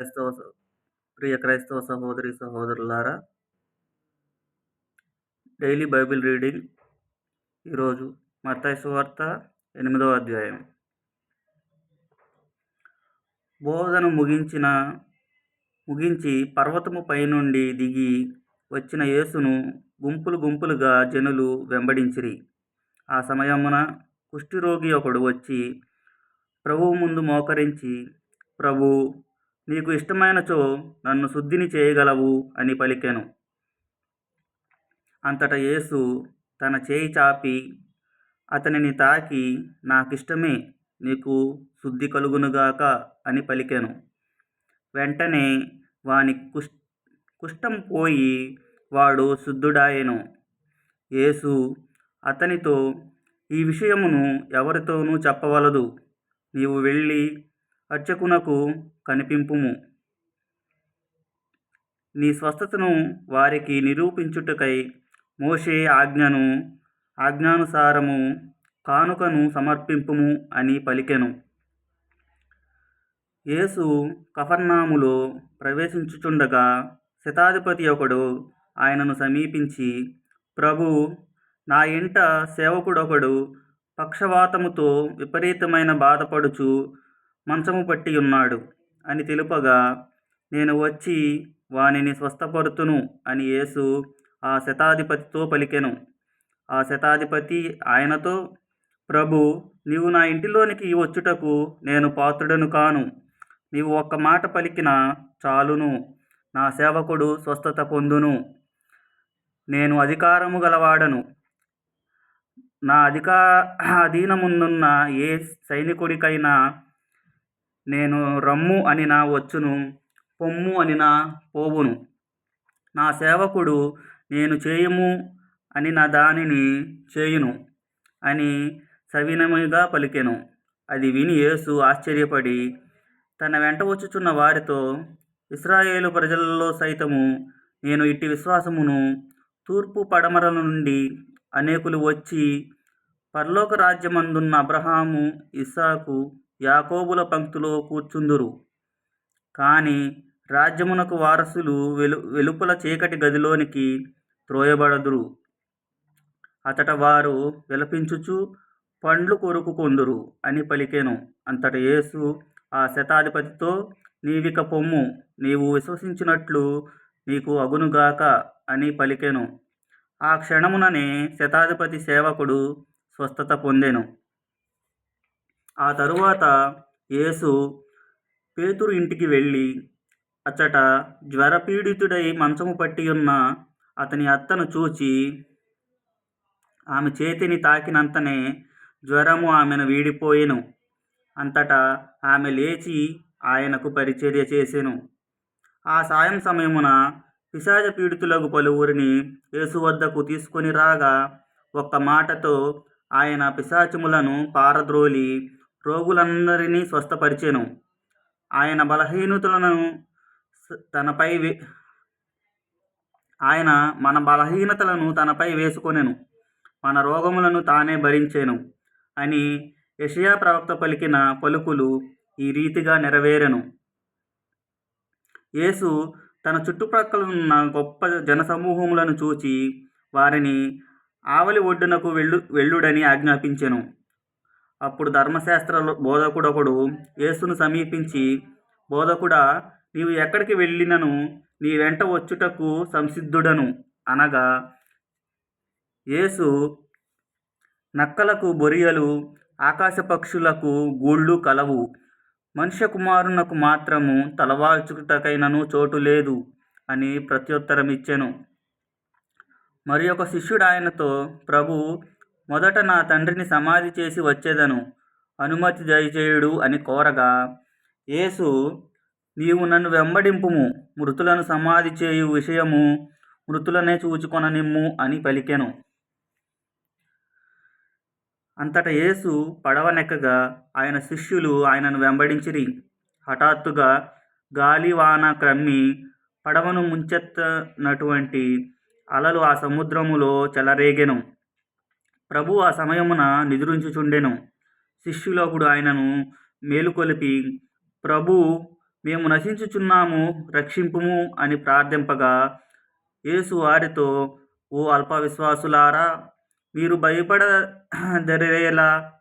క్రైస్తవ ప్రియ క్రైస్తవ సహోదరి సహోదరులారా డైలీ బైబిల్ రీడింగ్ ఈరోజు మత్తయి సువార్త ఎనిమిదవ అధ్యాయం. బోధన ముగించిన ముగించి పర్వతము పైనుండి దిగి వచ్చిన యేసును గుంపులు గుంపులుగా జనులు వెంబడించిరి. ఆ సమయమున కుష్ఠిరోగి ఒకడు వచ్చి ప్రభువు ముందు మోకరించి ప్రభు నీకు ఇష్టమైనచో నన్ను శుద్ధిని చేయగలవు అని పలికెను. అంతటా యేసు తన చేయి చాపి అతనిని తాకి నాకిష్టమే నీకు శుద్ధి కలుగునుగాక అని పలికెను. వెంటనే వాని కుష్ కుష్టం పోయి వాడు శుద్ధుడాయెను. యేసు అతనితో ఈ విషయమును ఎవరితోనూ చెప్పవలదు. నీవు వెళ్ళి అర్చకునకు కనిపింపుము. నీ స్వస్థతను వారికి నిరూపించుటకై మోషే ఆజ్ఞను ఆజ్ఞానుసారము కానుకను సమర్పింపుము అని పలికెను. యేసు కఫర్నాములో ప్రవేశించుచుండగా శతాధిపతి ఒకడు ఆయనను సమీపించి ప్రభు నా ఇంట సేవకుడొకడు పక్షవాతముతో విపరీతమైన బాధపడుచు మంచము పట్టి ఉన్నాడు అని తెలుపగా నేను వచ్చి వానిని స్వస్థపరుతును అని యేసు ఆ శతాధిపతితో పలికెను. ఆ శతాధిపతి ఆయనతో ప్రభు నీవు నా ఇంటిలోనికి వచ్చుటకు నేను పాత్రుడను కాను. నీవు ఒక్క మాట పలికిన చాలును. నా సేవకుడు స్వస్థత పొందును. నేను అధికారము గలవాడను. నా అధికా అధీనముందున్న ఏ సైనికుడికైనా నేను రమ్ము అని నా వచ్చును పొమ్ము అని నా పోవును. నా సేవకుడు నేను చేయుము అని నా దానిని చేయును అని సవినముగా పలికెను. అది విని యేసు ఆశ్చర్యపడి తన వెంట వచ్చుచున్న వారితో ఇస్రాయేలు ప్రజలలో సైతము నేను ఇట్టి విశ్వాసమును తూర్పు పడమరల నుండి అనేకులు వచ్చి పరలోక రాజ్యమందున్న అబ్రహాము ఇస్సాకు యాకోబుల పంక్తిలో కూర్చుందురు. కానీ రాజ్యమునకు వారసులు వెలు వెలుపల చీకటి గదిలోనికి త్రోయబడదురు. అతట వారు విలపించుచు పండ్లు కొరుకుకొందురు అని పలికెను. అంతట యేసు ఆ శతాధిపతితో నీవిక పొమ్ము నీవు విశ్వసించినట్లు నీకు అగునుగాక అని పలికెను. ఆ క్షణముననే శతాధిపతి సేవకుడు స్వస్థత పొందెను. ఆ తరువాత యేసు పేతురు ఇంటికి వెళ్ళి అచ్చట జ్వరపీడితుడై మంచము పట్టి ఉన్న అతని అత్తను చూచి ఆమె చేతిని తాకినంతనే జ్వరము ఆమెను వీడిపోయెను. అంతటా ఆమె లేచి ఆయనకు పరిచర్య చేసెను. ఆ సాయం సమయమున పిశాచ పీడితులకు పలువురిని యేసు వద్దకు తీసుకొని రాగా ఒక్క మాటతో ఆయన పిశాచములను పారద్రోలి రోగులందరినీ స్వస్థపరిచెను. ఆయన బలహీనతలను తనపై వే- ఆయన మన బలహీనతలను తనపై వేసుకొనెను. మన రోగములను తానే భరించెను అని యెషయా ప్రవక్త పలికిన పలుకులు ఈ రీతిగా నెరవేరెను. యేసు తన చుట్టుప్రక్కల ఉన్న గొప్ప జనసమూహములను చూచి వారిని ఆవలి ఒడ్డునకు వెళ్ళు వెళ్ళుడని ఆజ్ఞాపించెను. అప్పుడు ధర్మశాస్త్ర బోధకుడొకడు యేసును సమీపించి బోధకుడా నీవు ఎక్కడికి వెళ్ళినను? నీ వెంట వచ్చుటకు సంసిద్ధుడను అనగా యేసు నక్కలకు బొరియలు ఆకాశ పక్షులకు గూళ్ళు కలవు. మనుష్య కుమారునకు మాత్రము తలవాల్చుటకైనను చోటు లేదు అని ప్రత్యుత్తరమిచ్చెను. మరి ఒక శిష్యుడు ఆయనతో ప్రభు మొదట నా తండ్రిని సమాధి చేసి వచ్చేదను. అనుమతి దయచేయుడు అని కోరగా యేసు నీవు నన్ను వెంబడింపుము. మృతులను సమాధి చేయు విషయము మృతులనే చూచుకొననిమ్ము అని పలికెను. అంతట యేసు పడవనెక్కగా ఆయన శిష్యులు ఆయనను వెంబడించిరి. హఠాత్తుగా గాలి వాన క్రమ్మి పడవను ముంచెత్తనటువంటి అలలు ఆ సముద్రములో చెలరేగెను. ప్రభు ఆ సమయమున నిద్రించుచుండెను. శిష్యులకుడు ఆయనను మేలుకొలిపి ప్రభు మేము నశించుచున్నాము రక్షింపుము అని ప్రార్థింపగా యేసు వారితో ఓ అల్ప విశ్వాసులారా మీరు భయపడదరేలా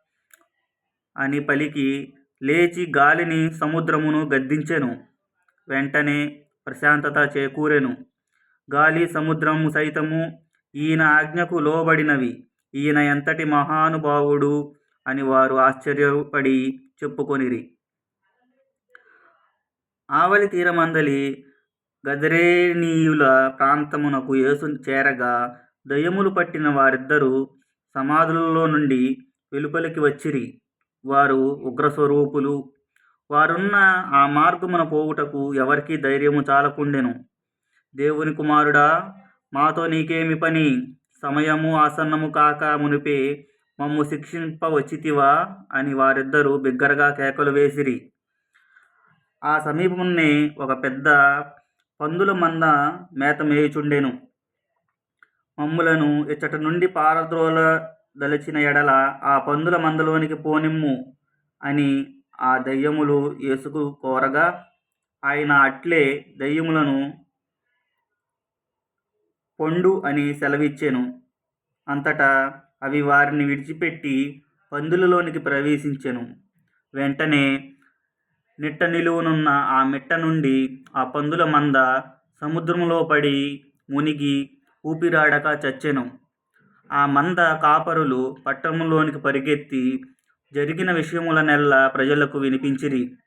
అని పలికి లేచి గాలిని సముద్రమును గద్దించెను. వెంటనే ప్రశాంతత చేకూరెను. గాలి సముద్రము సైతము ఈయన ఆజ్ఞకు లోబడినవి. ఈయన ఎంతటి మహానుభావుడు? అని వారు ఆశ్చర్యపడి చెప్పుకొనిరి. ఆవలి తీరమందలి గదరేనీయుల ప్రాంతమునకు యేసు చేరగా దయ్యములు పట్టిన వారిద్దరూ సమాధులలో నుండి వెలుపలికి వచ్చిరి. వారు ఉగ్రస్వరూపులు. వారున్న ఆ మార్గమున పోవుటకు ఎవరికీ ధైర్యము చాలకుండెను. దేవుని కుమారుడా మాతో నీకేమి పని? సమయము ఆసన్నము కాక మునిపే మమ్ము శిక్షింపవచ్చితివా అని వారిద్దరూ బిగ్గరగా కేకలు వేసిరి. ఆ సమీపమునే ఒక పెద్ద పందుల మంద మేత మేయుచుండెను. మమ్ములను ఇచ్చట నుండి పారద్రోల దలచిన ఎడల ఆ పందుల మందలోనికి పోనిమ్ము అని ఆ దయ్యములు యేసుకు కోరగా ఆయన అట్లే దయ్యములను పొండు అని సెలవిచ్చాను. అంతటా అవి వారిని విడిచిపెట్టి పందులలోనికి ప్రవేశించెను. వెంటనే నిట్ట నిలువునున్న ఆ మిట్ట నుండి ఆ పందుల మంద సముద్రంలో పడి మునిగి ఊపిరాడక చచ్చెను. ఆ మంద కాపరులు పట్టణంలోనికి పరిగెత్తి జరిగిన విషయములనెల్లా ప్రజలకు వినిపించిరి.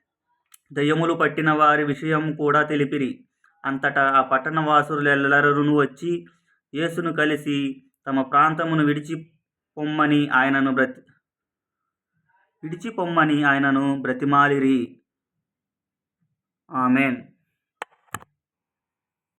దయ్యములు పట్టిన వారి విషయం కూడా తెలిపిరి. అంతటా ఆ పట్టణ వాసులెల్లరూ వచ్చి యేసును కలిసి తమ ప్రాంతమును విడిచి పొమ్మని ఆయనను బ్రతి విడిచి పొమ్మని ఆయనను బ్రతిమాలిరి. ఆమెన్.